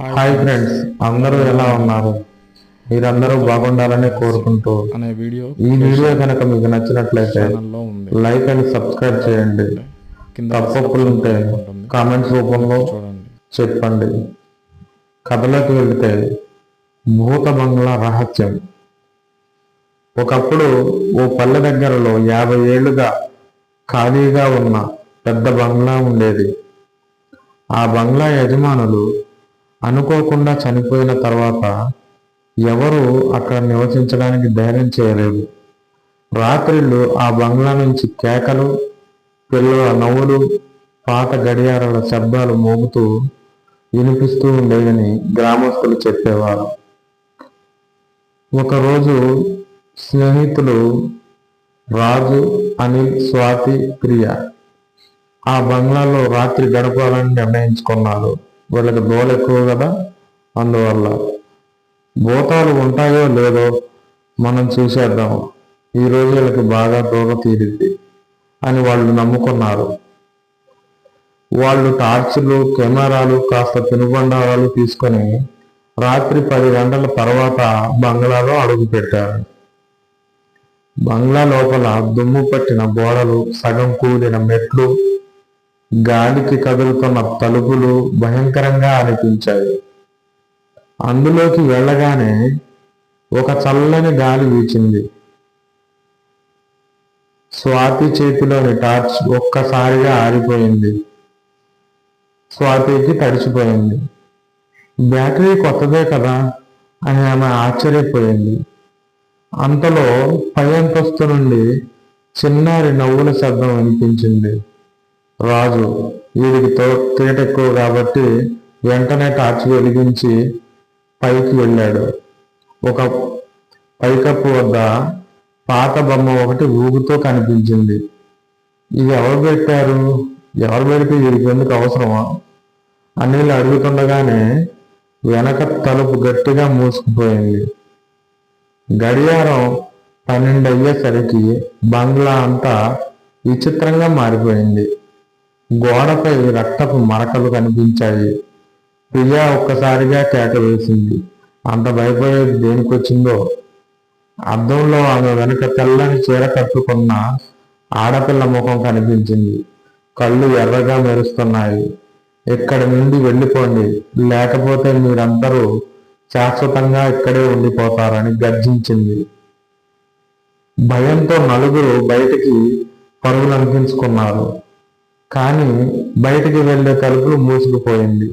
Hi friends అందరూ ఎలా ఉన్నారు? మీరందరూ బాగుండాలని కోరుకుంటూ అనే వీడియో ఈ వీడియో కనుక మీకు నచ్చినట్లయితే లైక్ అండ్ సబ్స్క్రైబ్ చేయండి. కింద తప్పప్పులు ఉంటే కామెంట్స్ రూపంలో చెప్పండి. కథలోకి వెళితే భూత బంగ్లా రహస్యం. ఒకప్పుడు ఓ పల్లె దగ్గరలో యాభై ఏళ్ళుగా ఖాళీగా ఉన్న పెద్ద బంగ్లా ఉండేది. ఆ బంగ్లా యజమానులు అనుకోకుండా చనిపోయిన తర్వాత ఎవరు అక్కడ నివసించడానికి ధైర్యం చేయలేదు. రాత్రిళ్ళు ఆ బంగ్లా నుంచి కేకలు పిల్లల నవ్వులు పాత గడియారాల శబ్దాలు మోగుతూ వినిపిస్తూ ఉండేదని గ్రామస్తులు చెప్పేవారు. ఒకరోజు స్నేహితులు రాజు అనిల్ స్వాతి ప్రియ ఆ బంగ్లాలో రాత్రి గడపాలని నిర్ణయించుకున్నారు. వీళ్ళకి దోల ఎక్కువ కదా? అందువల్ల భూతాలు ఉంటాయో లేదో మనం చూసేద్దాం. ఈ రోజు వీళ్ళకి బాగా దూరం తీరింది అని వాళ్ళు నమ్ముకున్నారు. వాళ్ళు టార్చులు కెమెరాలు కాస్త తినుబండారాలు తీసుకొని రాత్రి పది గంటల తర్వాత బంగ్లాలో అడుగు పెట్టారు. బంగ్లా లోపల దుమ్ము పట్టిన గోడలు సగం కూలిన మెట్లు గాలికి కదులుతున్న తలుపులు భయంకరంగా అనిపించాయి. అందులోకి వెళ్ళగానే ఒక చల్లని గాలి వీచింది. స్వాతి చేతిలోని టార్చ్ ఒక్కసారిగా ఆరిపోయింది. స్వాతికి తడిచిపోయింది. బ్యాటరీ కొత్తదే కదా అని ఆమె ఆశ్చర్యపోయింది. అంతలో పై అంతస్తు నుండి చిన్నారి నవ్వుల శబ్దం వినిపించింది. రాజు వీడికి తో తేట ఎక్కువ కాబట్టి వెంటనే టార్చ్ వెలిగించి పైకి వెళ్ళాడు. ఒక పైకప్పు వద్ద పాత బొమ్మ ఒకటి ఊగుతో కనిపించింది. ఇది ఎవరు పెట్టారు? ఎవరు పెడితే వీరికి ఎందుకు అవసరమా? అనిల్ అడుగుతుండగానే వెనక తలుపు గట్టిగా మూసుకుపోయింది. గడియారం పన్నెండు అయ్యేసరికి బంగ్లా అంతా విచిత్రంగా మారిపోయింది. గోడపై రక్తపు మరకలు కనిపించాయి. ప్రియా ఒక్కసారిగా కేక వేసింది. అంత భయపడేది దేనికొచ్చిందో? అద్దంలో ఆమె వెనుక తెల్లని చీర కట్టుకున్న ఆడపిల్ల ముఖం కనిపించింది. కళ్ళు ఎర్రగా మెరుస్తున్నాయి. ఇక్కడి నుండి వెళ్ళిపోండి. లేకపోతే మీరందరూ శాశ్వతంగా ఇక్కడే ఉండిపోతారని గర్జించింది. భయంతో నలుగురు బయటికి పరుగులు అనిపించుకున్నారు కానీ బయటికి వెళ్ళే తలుపులు మూసుకుపోయింది.